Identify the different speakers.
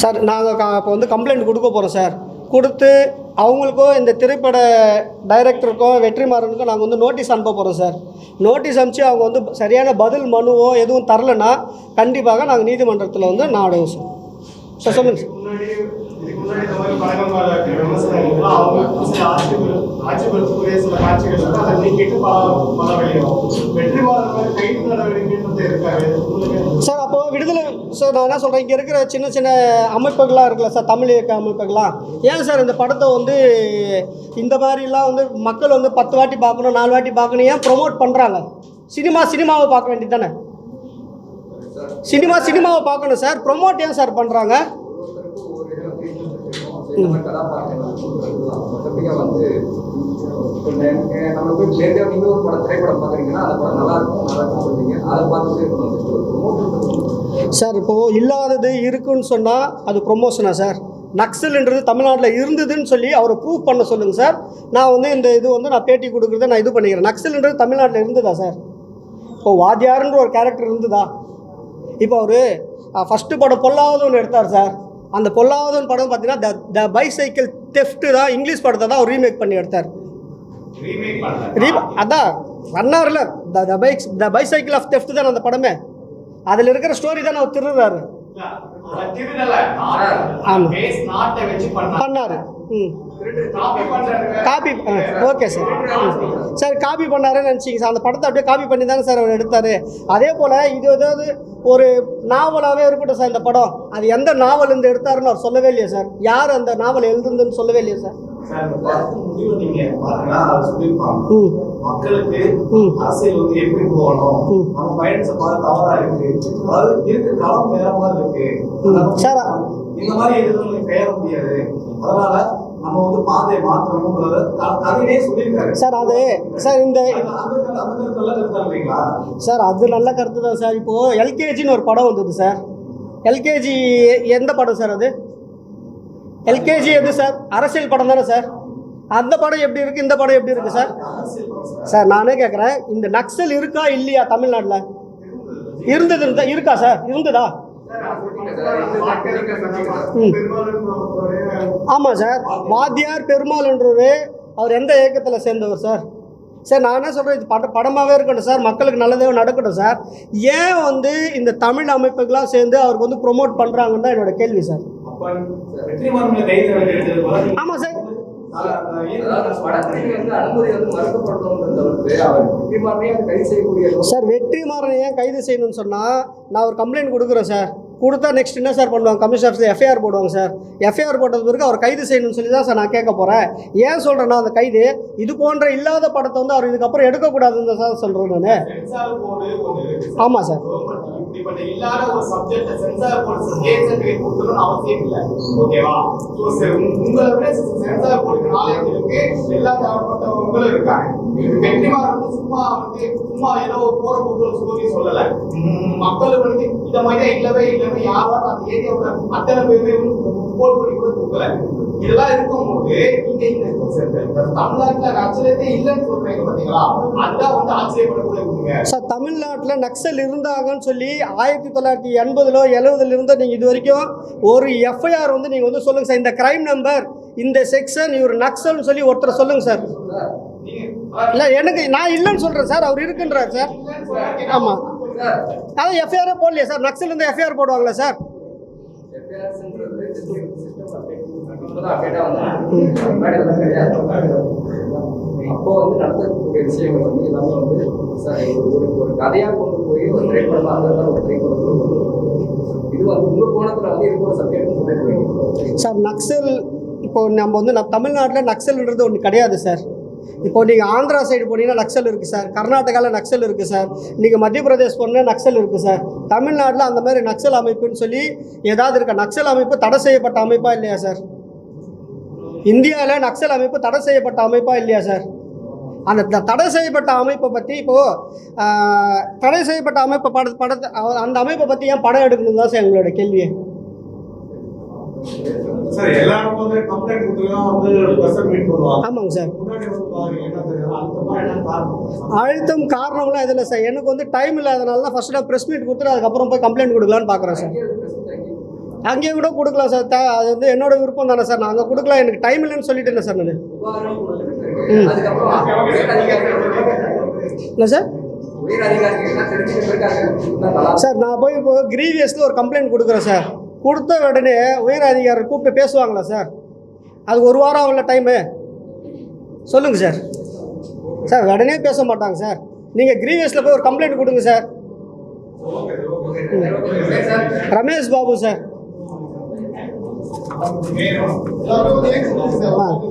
Speaker 1: Sir நாங்கள் இப்போ வந்து கம்ப்ளைண்ட் கொடுக்க போகிறோம் சார். கொடுத்து அவங்களுக்கும் இந்த திரைப்பட டைரக்டருக்கும் வெற்றிமாறனுக்கும் நாங்கள் வந்து நோட்டீஸ் அனுப்ப போகிறோம் சார். நோட்டீஸ் அனுப்பிச்சு அவங்க வந்து சரியான பதில் மனுவோ எதுவும் தரலைன்னா கண்டிப்பாக நாங்கள் நீதிமன்றத்தில் வந்து நாடுவோம் சார். சார் சொல்லுங்கள் சார். சார் விடுதலை சார் நான் என்ன சொல்கிறேன் இங்கே இருக்கிற சின்ன சின்ன அமைப்புகளாக இருக்குல்ல சார் தமிழ் இயக்க அமைப்புகள்லாம். ஏன் சார் இந்த படத்தை வந்து இந்த மாதிரிலாம் வந்து மக்கள் வந்து பத்து வாட்டி பார்க்கணும் நாலு வாட்டி பார்க்கணும் ஏன் ப்ரொமோட் பண்ணுறாங்க சினிமா சினிமாவை பார்க்க வேண்டியது தானே சினிமா சினிமாவை பார்க்கணும் சார் ப்ரொமோட் ஏன் சார் பண்ணுறாங்க
Speaker 2: வந்து Eh, நம்மளுக்கு போய் ஒரு படம் திரைப்படம் பாக்குறீங்கன்னா அந்த படம் நல்லா இருக்கும் நல்லா இருக்கும் சொல்றீங்க. அதை பார்த்து
Speaker 1: சார் இப்போது இல்லாதது இருக்குன்னு சொன்னால் அது ப்ரொமோஷனா சார்? நக்சல்ன்றது தமிழ்நாட்டில் இருந்ததுன்னு சொல்லி அவரை ப்ரூவ் பண்ண சொல்லுங்கள் சார். நான் வந்து இந்த இது வந்து நான் பேட்டி கொடுக்குறத நான் இது பண்ணிக்கிறேன். நக்சல்ன்றது தமிழ்நாட்டில் இருந்ததா சார்? இப்போ வாத்தியாருன்ற ஒரு கேரக்டர் இருந்ததா? இப்போ அவர் ஃபஸ்ட்டு படம் பொல்லாவதுன்னு எடுத்தார் சார். அந்த பொல்லாவதுன்னு படம் பார்த்தீங்கன்னா த த பைசைக்கிள் தெஃப்ட்டு தான் இங்கிலீஷ் படத்தை தான் அவர் ரீமேக் பண்ணி எடுத்தார். அதான் பண்ணார்ல the the bikes the bicycle of theft தான் அந்த படமே? அதில் இருக்கிற ஸ்டோரி தான் அவர் திருடுறாரு.
Speaker 3: பண்ணாரு. Copy
Speaker 1: okay sir. Sir copy பண்ணாருன்னு நினச்சிங்க சார் அந்த படத்தை அப்படியே காப்பி பண்ணி தானே சார் அவர் எடுத்தார். அதே போல் இது ஏதாவது ஒரு நாவலாகவே இருக்கட்டும் சார் இந்த படம். அது எந்த நாவல் இருந்து எடுத்தாருன்னு அவர் சொல்லவே இல்லையா சார் யார் அந்த நாவல் எழுதுந்துன்னு சொல்லவே இல்லையா சார்
Speaker 3: சார் இந்த படத்து முடிவு நீங்க பாத்தீங்கன்னா அது சொல்லியிருப்பாங்க.
Speaker 1: ம்.
Speaker 3: மக்களுக்கு
Speaker 1: ம்.
Speaker 3: அரசியல் வந்து எப்படி போகணும்?
Speaker 1: ம்.
Speaker 3: நம்ம பயணிச்ச பாதை தவறா இருக்கு. அதாவது இருக்கு களம் வேற மாதிரி இருக்கு.
Speaker 1: ம்.
Speaker 3: நம்ம
Speaker 1: சார்.
Speaker 3: இந்த மாதிரி எதுவும் பெயர முடியாது. அதனால நம்ம வந்து பாதையை மாற்றணும்ன்றத க- கதையிலே சொல்லியிருக்காரு.
Speaker 1: சார் அது சார் இந்த
Speaker 3: நல்ல கருத்தா இல்லைங்களா?
Speaker 1: சார் அது நல்ல கருத்து தான் சார். இப்போது எல்கேஜின்னு ஒரு படம் வந்தது சார். எல்கேஜி எந்த படம் சார் அது? எல்கேஜி எது சார்? அரசியல் படம் தானே சார்? அந்த படம் எப்படி இருக்குது இந்த படம் எப்படி இருக்குது சார்?
Speaker 3: சார்.
Speaker 1: நானே கேட்குறேன் இந்த நக்சல் இருக்கா இல்லையா தமிழ்நாட்டில்? இருந்தது இருந்தா இருக்கா சார்? இருந்ததா? ஆமாம் சார். வாத்தியார் பெருமாள்ன்றவர் அவர் எந்த இயக்கத்தில் சேர்ந்தவர் சார்? சார் நான் என்ன சொல்கிறேன் இது பட படமாகவே இருக்கட்டும் சார். மக்களுக்கு நல்லதே நடக்கட்டும் சார். ஏன் வந்து இந்த தமிழ் அமைப்புகளாக சேர்ந்து அவருக்கு வந்து ப்ரொமோட் பண்ணுறாங்கன்னு தான் என்னோட கேள்வி சார். ஆமா சார். சார் வெற்றிமாறனை ஏன் கைது செய்யணும்னு சொன்னா நான் ஒரு கம்ப்ளைண்ட் கொடுக்குறேன் சார். கொடுத்தா நெக்ஸ்ட் என்ன சார் பண்ணுவாங்க? கமிஷன் ஆஃபீஸில் எஃப்ஐஆர் போடுவாங்க சார் எஃப்ஐஆர் போட்டது பிறகு அவர் கைது செய்யணும்னு சொல்லி தான் சார் நான் கேட்க போகிறேன் ஏன் சொல்கிறேன்னா அந்த கைது இது போன்ற இல்லாத படத்தை வந்து அவர் இதுக்கப்புறம் எடுக்கக்கூடாதுன்னு தான் சொல்கிறேன் நான். ஆமாம் சார்
Speaker 3: கவர்மெண்ட் இப்படிப்பட்ட இல்லாத ஒரு subject censor board state certificate கொடுக்கணும்னு அவசியம் இல்லை. ஓகேவா ஸோ உங்களை விட சென்சார் போர்டுக்கு நாலேஜ் இருக்கு. எல்லா தரப்பட்டவங்களும் இருக்காங்க. இது வெற்றிமாறன் வந்து சும்மா வந்து சும்மா ஏதோ போற போக்குல ஸ்டோரி சொல்லல. உம் மக்கள் வந்து இத மாதிரி இல்லவே இல்லவே யாராவது அந்த ஏரியாவுல அத்தனை பேருமே ரிப்போர்ட் பண்ணி கூட தூக்கல இதெல்லாம் இருக்கும்போது நீங்க இந்த தமிழ்நாட்டுல நச்சலத்தே இல்லைன்னு சொல்றீங்க பாத்தீங்களா? அதுதான் வந்து ஆச்சரியப்படக்கூடிய
Speaker 1: சார் தமிழ்நாட்டில் நக்சல் இருந்தாங்கன்னு சொல்லி ஆயிரத்தி தொள்ளாயிரத்தி எண்பதுலோ எழுபதுல இருந்து நீங்கள் இது வரைக்கும் ஒரு எஃப்ஐஆர் வந்து நீங்கள் வந்து சொல்லுங்கள் சார். இந்த கிரைம் நம்பர் இந்த செக்ஷன் இவர் நக்சல்னு சொல்லி ஒருத்தர் சொல்லுங்கள் சார். இல்லை எனக்கு நான் இல்லைன்னு சொல்கிறேன் சார். அவர் இருக்குன்றார் சார். ஆமாம் அதான் எஃப்ஐஆரே போடலையே சார் நக்சல் இருந்து எஃப்ஐஆர் போடுவாங்களா சார்
Speaker 2: அப்போ வந்து நடத்தக்கூடிய விஷயங்கள் வந்து எல்லாமே வந்து சார் ஒரு ஒரு கதையாக கொண்டு போய் ஒரு திரைப்படமாக இருந்தால் ஒரு திரைப்படத்தில் கொண்டு. இது வந்து உங்க கோணத்தில் வந்து இது கூட சப்ஜெக்ட்னு சொல்லிட்டு.
Speaker 1: சார் நக்சல் இப்போ நம்ம வந்து நம்ம தமிழ்நாட்டில் நக்சல்ன்றது ஒன்று கிடையாது சார் இப்போ நீங்கள் ஆந்திரா சைடு போனீங்கன்னா நக்சல் இருக்குது சார். கர்நாடகாவில் நக்சல் இருக்குது சார். நீங்கள் மத்திய பிரதேஷ் போனால் நக்சல் இருக்குது சார். தமிழ்நாட்டில் அந்த மாதிரி நக்சல் அமைப்புன்னு சொல்லி ஏதாவது இருக்க? நக்சல் அமைப்பு தடை செய்யப்பட்ட அமைப்பா இல்லையா சார்? இந்தியாவில் நக்சல் அமைப்பு தடை செய்யப்பட்ட அமைப்பா இல்லையா சார்? அந்த தடை செய்யப்பட்ட அமைப்பை பற்றி இப்போது தடை செய்யப்பட்ட அமைப்பை பட படத்தை அந்த அமைப்பை பற்றி ஏன் படம் எடுக்கணும் தான் சார் எங்களோட கேள்வியை?
Speaker 3: சார் எல்லாரும் வந்து கம்ப்ளைண்ட் கொடுத்துருக்கோம் வந்து பிரசன் மீட் பண்ணுவாங்க.
Speaker 1: ஆமாங்க சார்.
Speaker 3: முன்னாடி வந்து பாருங்க என்ன தெரியும் அழுத்தமா என்ன காரணம்
Speaker 1: அழுத்தம் காரணம்லாம் இல்லை சார். எனக்கு வந்து டைம் இல்லாதனால தான் ஃபர்ஸ்ட் நான் ப்ரெஸ் மீட் கொடுத்துட்டு அதுக்கப்புறம் போய் கம்ப்ளைண்ட் கொடுக்கலான்னு பார்க்குறேன் சார். அங்கேயே கூட கொடுக்கலாம் சார். அது வந்து என்னோட விருப்பம் தானே சார். நான் அங்கே கொடுக்கலாம். எனக்கு டைம் இல்லைன்னு சொல்லிட்டேன் சார் நான். என்ன சார்? சார் நான் போய் இப்போ கிரீவியஸில் ஒரு கம்ப்ளைண்ட் கொடுக்குறேன் சார். கொடுத்த உடனே உயர் அதிகாரி கூப்பிட்டு பேசுவாங்களா சார்? அது ஒரு வாரம் ஆகல டைமு சொல்லுங்கள் சார். சார் உடனே பேச மாட்டாங்க சார். நீங்கள் கிரீவியஸில் போய் ஒரு கம்ப்ளைண்ட் கொடுங்க sir. Ramesh Babu sir
Speaker 3: sir.
Speaker 1: ஆ.